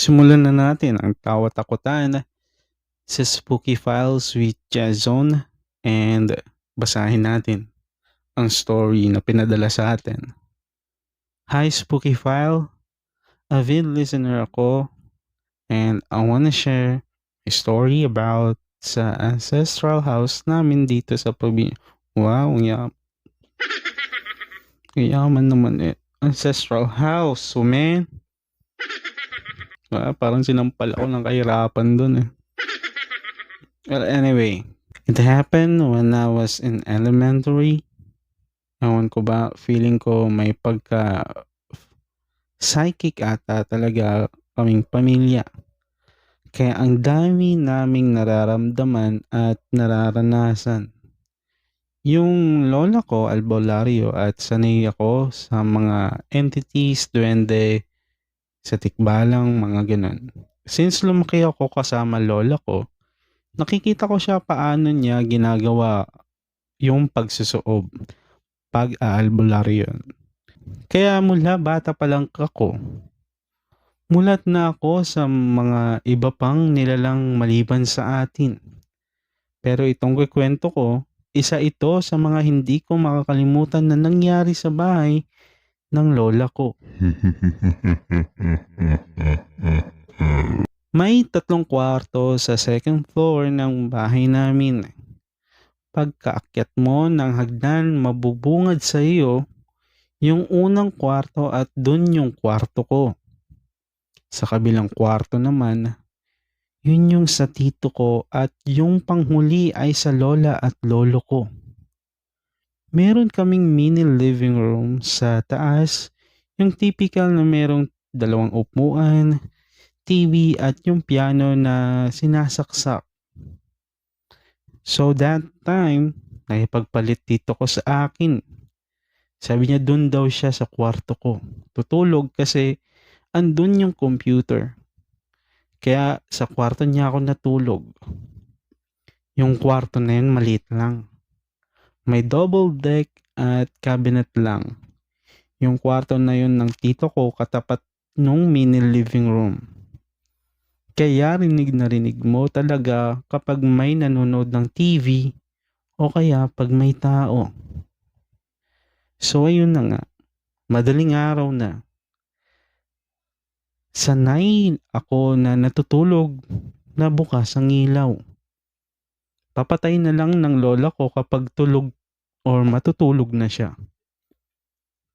Simulan na natin ang tawa-takutan sa Spooky Files with Jason and basahin natin ang story na pinadala sa atin. Hi Spooky File, avid listener ako and I wanna share a story about sa ancestral house namin dito sa probinsya. Wow, ang yam. Ang yaman naman eh. Ancestral house, so man. Ah, parang sinampal ako ng kahirapan dun eh. Well, anyway, it happened when I was in elementary. Ewan ko ba, feeling ko may pagka psychic ata talaga kaming pamilya. Kaya ang dami naming nararamdaman at nararanasan. Yung lola ko, albularyo, at sanay ako sa mga entities, duwende, sa tikbalang, mga ganun. Since lumaki ako kasama lola ko, nakikita ko siya paano niya ginagawa yung pagsusuob pag-aalbularyo. Kaya mula bata pa lang ako, mulat na ako sa mga iba pang nilalang maliban sa atin. Pero itong kikwento ko, isa ito sa mga hindi ko makakalimutan na nangyari sa bahay ng lola ko. May tatlong kwarto sa second floor ng bahay namin. Pagkaakyat mo ng hagdan, mabubungad sa iyo yung unang kwarto at dun yung kwarto ko. Sa kabilang kwarto naman, yun yung sa tito ko at yung panghuli ay sa lola at lolo ko. Meron kaming mini living room sa taas, yung typical na merong dalawang upuan, TV at yung piano na sinasaksak. So that time, nakipagpalit tito ko sa akin. Sabi niya dun daw siya sa kwarto ko. Tutulog kasi andun yung computer. Kaya sa kwarto niya ako natulog. Yung kwarto na yun maliit lang. May double deck at cabinet lang. Yung kwarto na yun ng tito ko katapat nung mini living room. Kaya rinig na rinig mo talaga kapag may nanonood ng TV o kaya pag may tao. So ayun na nga, madaling araw na. Sanay ako na natutulog na bukas ang ilaw. Papatay na lang ng lola ko kapag tulog or matutulog na siya.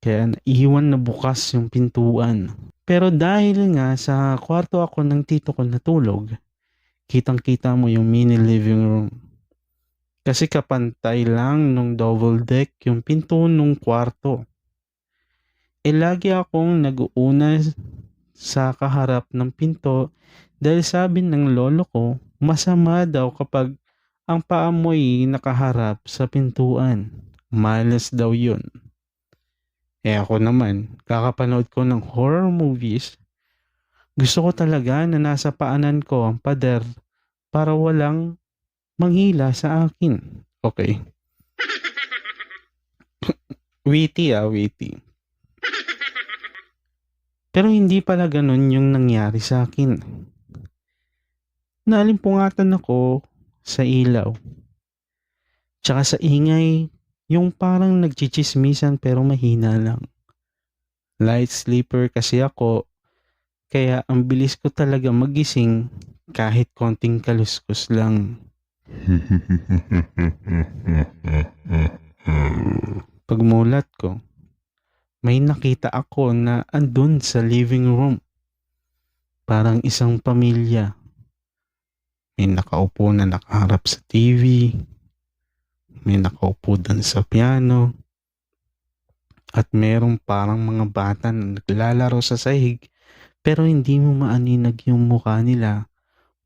Kaya iiwan na bukas yung pintuan. Pero dahil nga sa kwarto ako ng tito ko natulog, kitang-kita mo yung mini living room. Kasi kapantay lang nung double deck yung pinto nung kwarto. E lagi akong nag-uuna sa kaharap ng pinto dahil sabi ng lolo ko, masama daw kapag ang paa mo'y nakaharap sa pintuan. Malas daw yun. Eh ako naman, kakapanood ko ng horror movies. Gusto ko talaga na nasa paanan ko ang pader para walang manghila sa akin. Okay. witty ah, witty. Pero hindi pala ganun yung nangyari sa akin. Nalimpungatan ako sa ilaw. Tsaka sa ingay, yung parang nagchichismisan pero mahina lang. Light sleeper kasi ako, kaya ang bilis ko talaga magising kahit konting kaluskos lang. Pagmulat ko, may nakita ako na andun sa living room. Parang isang pamilya. May nakaupo na nakaharap sa TV. May nakaupo dun sa piano. At merong parang mga bata na naglalaro sa sahig pero hindi mo maaninag yung mukha nila.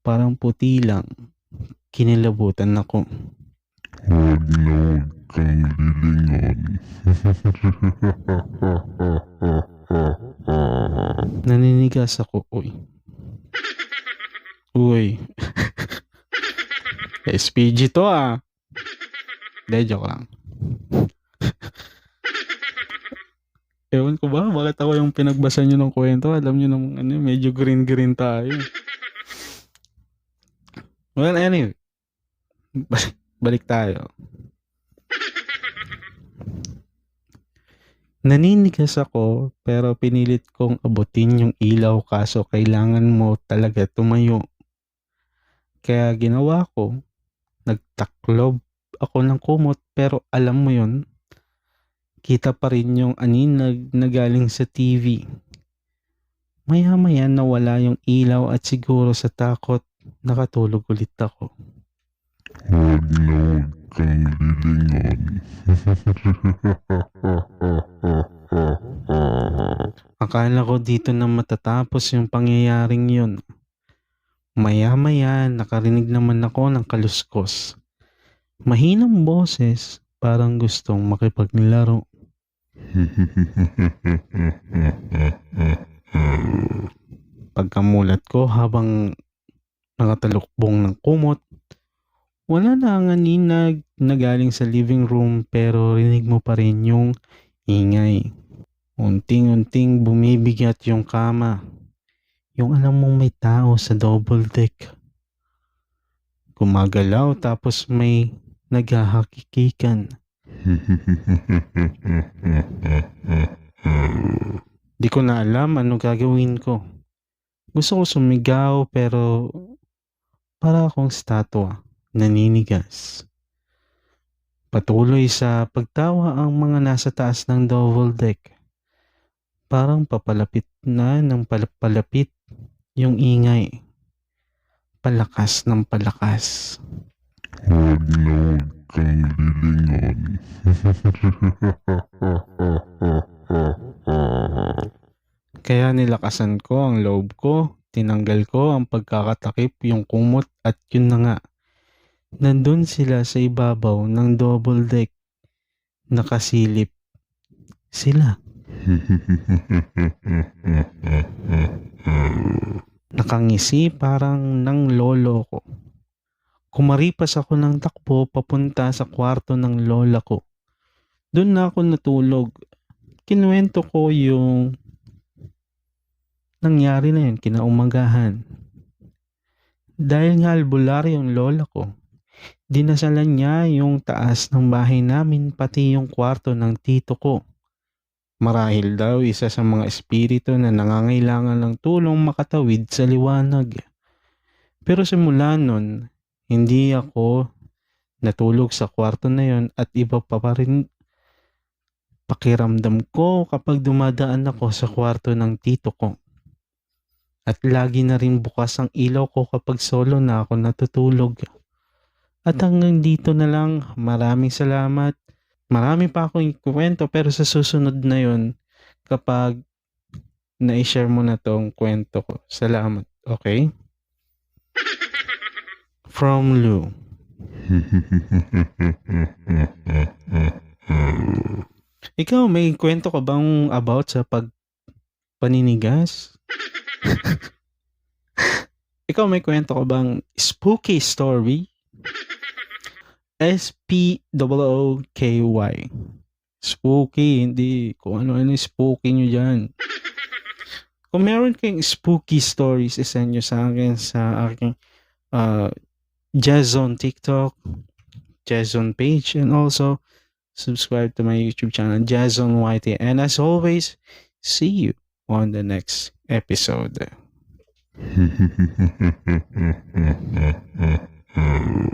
Parang puti lang. Kinilabutan ako. Huwag na huwag kang lilingon. Naninigas ako. Uy. Uy. SPG to ah. Hindi, joke lang. Ewan ko ba, bakit ako yung pinagbasa nyo ng kwento? Alam nyo namang ano, medyo green-green tayo. Well, anyway. Balik, balik tayo. Naninigas ako pero pinilit kong abutin yung ilaw kaso kailangan mo talaga tumayo. Kaya ginawa ko, nagtaklob ako ng kumot pero alam mo yon kita pa rin yung aninag na galing sa TV. Maya-maya nawala yung ilaw at siguro sa takot nakatulog ulit ako. Huwag na huwag kang lilingon. Akala ko dito na matatapos yung pangyayaring yun. Maya-maya nakarinig naman ako ng kaluskos. Mahinang boses parang gustong makipaglaro. Pagkamulat ko habang nakatalukbong ng kumot, wala na ang aninag na galing sa living room pero rinig mo pa rin yung ingay. Unting-unting bumibigat yung kama. Yung alam mong may tao sa double deck. Gumagalaw tapos may naghahakikikan. Di ko na alam ano gagawin ko. Gusto ko sumigaw pero para akong statwa, naninigas. Patuloy sa pagtawa ang mga nasa taas ng double deck. Parang papalapit na ng palapit yung ingay. Palakas ng palakas. Huwag na huwag kang lilingon. Kaya nilakasan ko ang loob ko, tinanggal ko ang pagkakatakip yung kumot at yun na nga. Nandun sila sa ibabaw ng double deck. Nakasilip. Sila. Nakangisi parang ng lolo ko. Kumaripas ako ng takbo papunta sa kwarto ng lola ko. Doon na ako natulog. Kinuwento ko yung nangyari na yun kinaumagahan. Dahil nga albular yung lola ko, dinasalan niya yung taas ng bahay namin pati yung kwarto ng tito ko. Marahil daw isa sa mga espiritu na nangangailangan ng tulong makatawid sa liwanag. Pero simula nun, hindi ako natulog sa kwarto na yon at iba pa pa rin pakiramdam ko kapag dumadaan ako sa kwarto ng tito ko. At lagi na rin bukas ang ilaw ko kapag solo na ako natutulog. At hanggang dito na lang, maraming salamat. Marami pa akong kwento pero sa susunod na yon kapag na-share mo na tong kwento ko. Salamat. Okay? From Lou. Ikaw, may kwento ka bang about sa pag paninigas? Ikaw, may kwento ka bang spooky story? S-P-O-O-K-Y. Spooky, hindi kung ano-ano spooky nyo dyan. Kung meron kayong spooky stories, isend nyo sa akin sa aking uh, Jazzon TikTok, Jazzon page, and also subscribe to my YouTube channel, Jazzon YT. And as always, see you on the next episode.